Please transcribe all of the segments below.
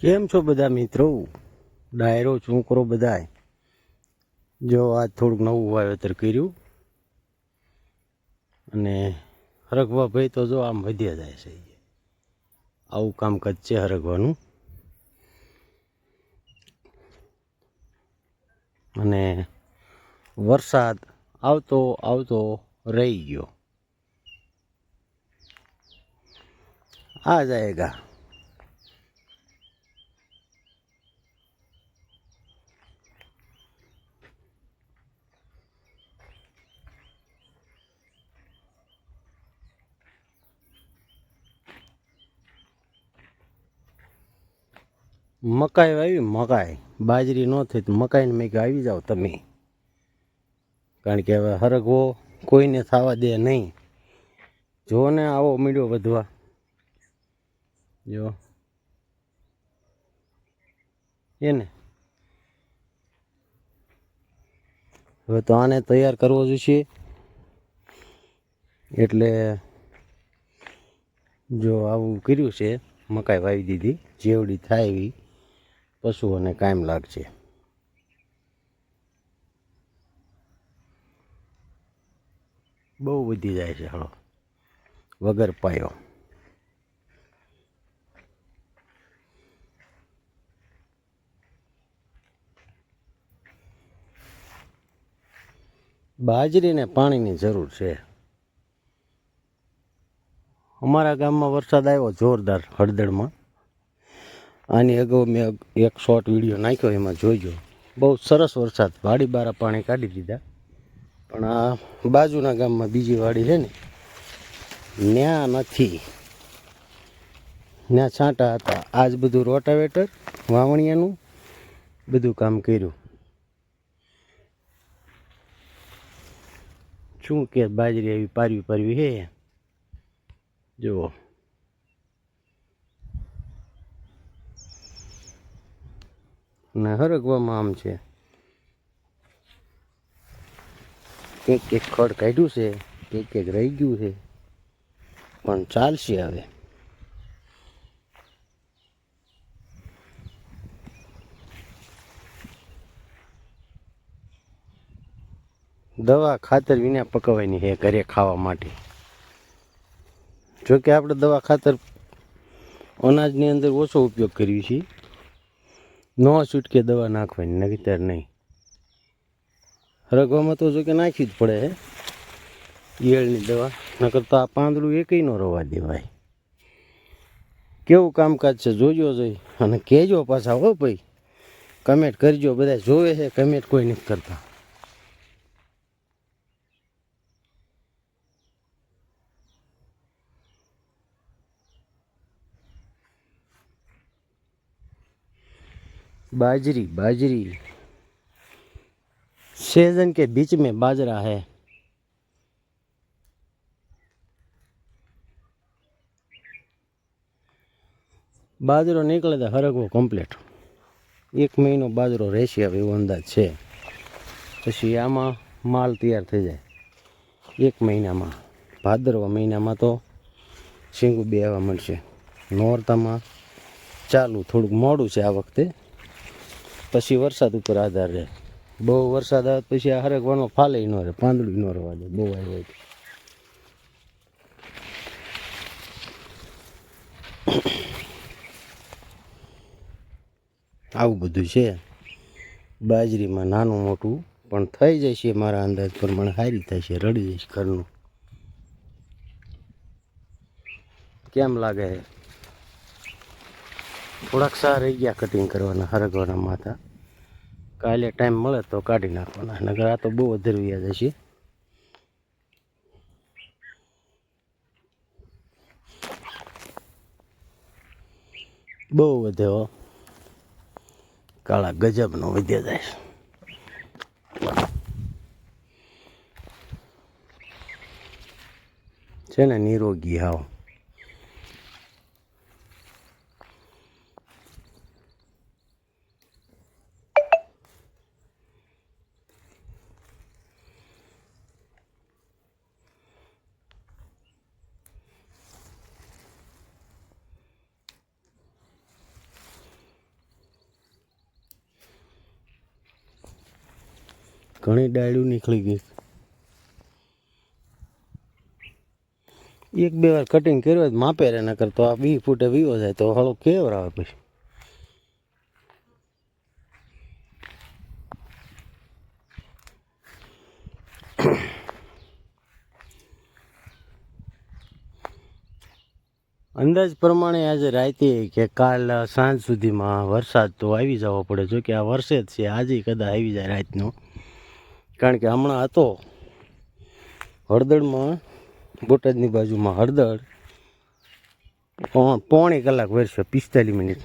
કેમ છો બધા મિત્રો? ડાયરો, છોકરો બધાય. જો આજ થોડુંક નવું વાવેતર કર્યું. અને હરગવા ભાઈ તો જો આમ વધ્યા જાય છે. આવું કામકાજ છે હરગવાનું અને વરસાદ આવતો આવતો રહી ગયો. આ જાયગા મકાઈ વાવી, મકાઈ. બાજરી ન થઈ તો મકાઈને મેં કે આવી જાઓ તમે. કારણ કે હવે હરગવો કોઈને થવા દે નહીં. જો ને આવો મીડ્યો વધવા. જો. એને હવે તો આને તૈયાર કરવો જોઈશે. એટલે જો આવું કર્યું છે, મકાઈ વાવી દીધી, જેવડી થાય એવી. પશુઓને કાયમ લાગશે. બહુ વધી જાય છે હળો વગર પાયો. બાજરીને પાણીની જરૂર છે. અમારા ગામમાં વરસાદ આવ્યો જોરદાર હળદરમાં. આની અગાઉ મેં એક શોર્ટ વીડિયો નાખ્યો, એમાં જોઈજો. બહુ સરસ વરસાદ. વાડી બારા પાણી કાઢી દીધા. પણ આ બાજુના ગામમાં બીજી વાડી છે ને, ન્યા નથી. ત્યાં છાંટા હતા. આજ બધું રોટાવેટર, વાવણિયાનું, બધું કામ કર્યું. શું કે બાજરી આવી પારવી પારવી હે? જુઓ. ને હરગવામાં આમ છે. એક એક ખડ કાઢ્યું છે, એક એક રહી ગયું છે. પણ ચાલશે હવે. દવા ખાતર વિના પકવવાની છે ઘરે ખાવા માટે. જોકે આપણે દવા ખાતર અનાજની અંદર ઓછો ઉપયોગ કરીએ છીએ. ન છૂટકે દવા નાખવાની નગીતર નહીં. રગવામાં તો જો કે નાખવી જ પડે હે. ઈયળની દવા, નકર તો આ પાંદડું એકય ન રવા દેવાય. કેવું કામકાજ છે, જોજો જોઈ. અને કહેજો પાછા હો ભાઈ. કમેન્ટ કરજો, બધા જોવે છે, કમેન્ટ કોઈ નથી કરતા. बाजरी बाजरी सीजन के बीच में बाजरा है બાજરો નીકળે તો હરગવો કમ્પ્લીટ એક મહિનો બાજરો રહેશે હવે એવો અંદાજ છે પછી આમાં માલ તૈયાર થઈ જાય એક મહિનામાં ભાદરવા મહિનામાં તો શીંગું બે આવવા મળશે નોરતામાં ચાલુ થોડુંક મોડું છે આ વખતે પછી વરસાદ ઉપર આધાર રહે. બહુ વરસાદ આવે પછી આ હરગવાનો ફાલે ન રહે, પાંદડું ન રહેવા દે, બહુ આવ્યું હોય આવું બધું છે. બાજરીમાં નાનું મોટું પણ થઈ જશે મારા અંદાજ પ્રમાણે સારી થશે, રડી જશે ઘરનું. કેમ લાગે? થોડાક સા રહી ગયા કટિંગ કરવાના હરગવાના માથા. કાલે ટાઈમ મળે તો કાઢી નાખવાના નગર આ તો બહુ વધરવ્યા જશે બહુ વધે કાળા ગજબનો વધ્યા જાય. છે ને નિરોગી હાવ. ઘણી ડાળીઓ નીકળી ગઈ. એક બે વાર કટિંગ કર્યું માપે રે, નકર તો આ વીસ ફૂટે, વીવો જાય તો હળો કેવર આવે પછી. અંદાજ પ્રમાણે આજે રાતે કે કાલ સાંજ સુધીમાં વરસાદ તો આવી જવો પડે જો કે આ વરસે જ છે, આજે કદાચ આવી જાય રાતનો. કારણ કે હમણાં હતો હળદરમાં, બોટાદની બાજુમાં હળદર, પોણ- પોણી કલાક વરસ્યો પિસ્તાલીસ મિનિટ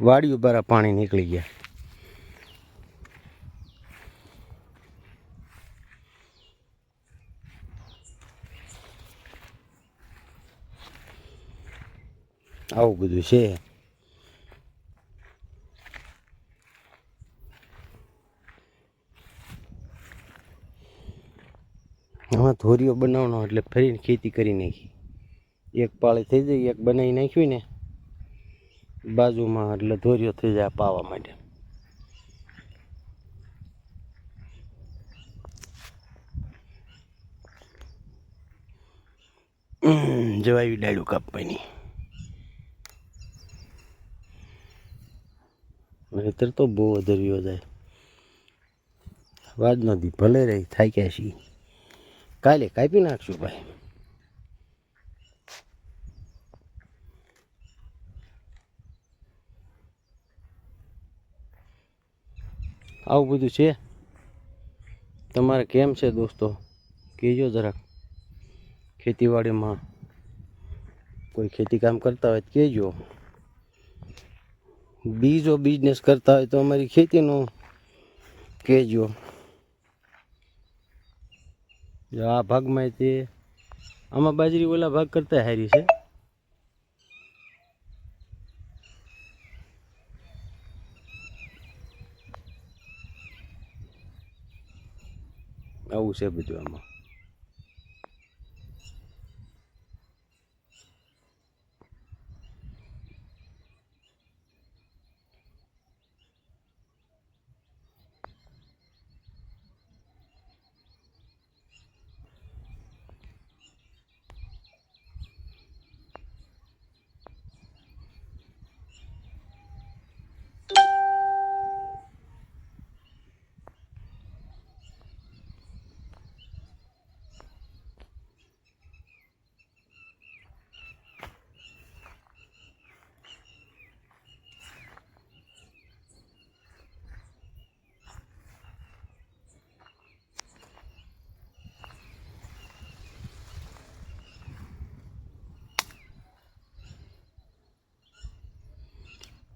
વાડીઓ બારા પાણી નીકળી ગયા. આવું બધું છે. આમાં ધોરીઓ બનાવવાનો એટલે ફરીને ખેતી કરી નાખી. એક પાળી થઈ જાય, એક બનાવી નાખ્યું ને, બાજુમાં એટલે ધોરીઓ થઈ જાય પાવા માટે. જવાયું ડાળું કાપવાની. નહીતર તો બહુ વધાર્યો જાય. વાજ નથી ભલે રહી થાય ક્યાં છીએ. કાલે કાપી નાખશું ભાઈ. આવું બધું છે? તમારે કેમ છે દોસ્તો? કહેજો જરાક. ખેતીવાડીમાં કોઈ ખેતી કામ કરતા હોય તો કહેજો. બીજો બિઝનેસ કરતા હોય તો અમારી ખેતીનો કહેજો. જો આ ભાગમાં તે આમાં બાજરી ઓલા ભાગ કરતા હારી છે. આવું છે બધું આમાં.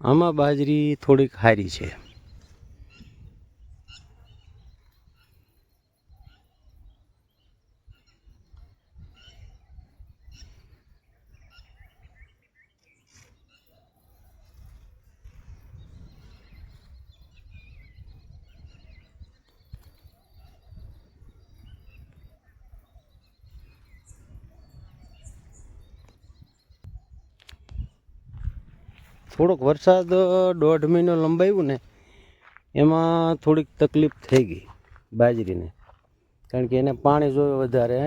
આમાં બાજરી થોડીક હારી છે. થોડોક વરસાદ દોઢ મહિનો લંબાવ્યું ને, એમાં થોડીક તકલીફ થઈ ગઈ બાજરીને. કારણ કે એને પાણી જોઈએ વધારે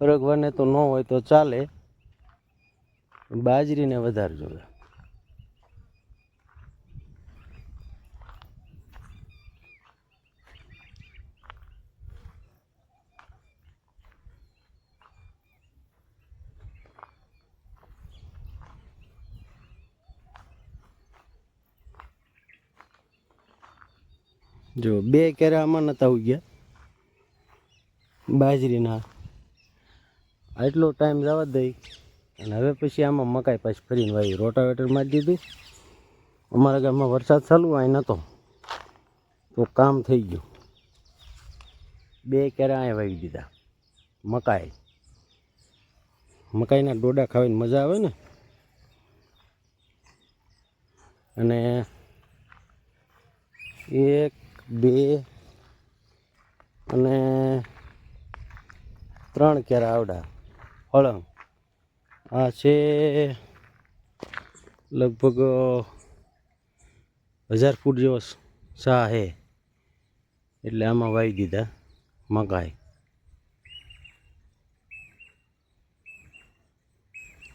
ફરગવાને તો ન હોય તો ચાલે, બાજરીને વધારે જોઈએ જો, બે કેરા આમાં નતા ઉગ્યા. બાજરીના. આટલો ટાઈમ જવા દઈ અને હવે પછી આમાં મકાઈ પાછી ફરીને વાવી. રોટાવેટર મારી દીધું. અમારા ગામમાં વરસાદ ચાલુ અહીં નહોતો તો કામ થઈ ગયું. બે કેરા અહીં વાવી દીધા. મકાઈ. મકાઈના ડોડા ખાવાની મજા આવે ને? અને એક બે અને ત્રણ કેરા આવડા. હળંગ. આ છે લગભગ હજાર ફૂટ જેવો સા હે. એટલે આમાં વાવી દીધા મકાઈ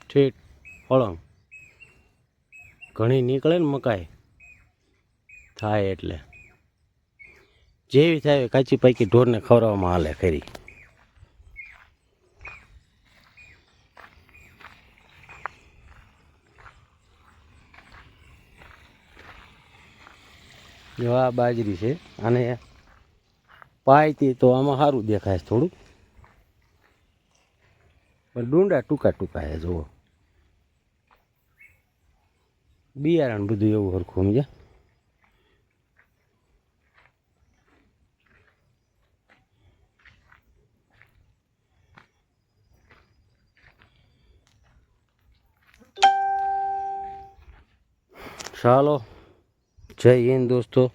ઠીક હળંગ. ઘણી નીકળે ને મકાઈ થાય એટલે. જેવી થાય કાચી પાકી ઢોરને ખવડાવવામાં હાલે ખરી. જો આ બાજરી છે અને પાયતી તો આમાં સારું દેખાય છે થોડુંક. પણ ડુંડા ટૂંકા ટૂંકા છે, જુઓ. બિયારણ બધું એવું સરખું સમજ્યા? ચાલો. જય હિન્દ દોસ્તો.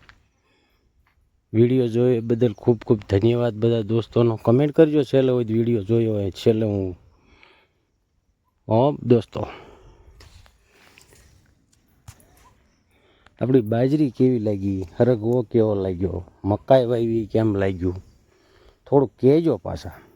વીડિયો જોયો બદલ ખૂબ ખૂબ ધન્યવાદ બધા દોસ્તોનો. કમેન્ટ કરજો છેલ્લે હોય વીડિયો જોયો હોય, છેલ્લે હું હા દોસ્તો. આપણી બાજરી કેવી લાગી? હરગવો કેવો લાગ્યો? મકાઈ વાવી કેમ લાગ્યું? થોડુંક કહેજો પાછા.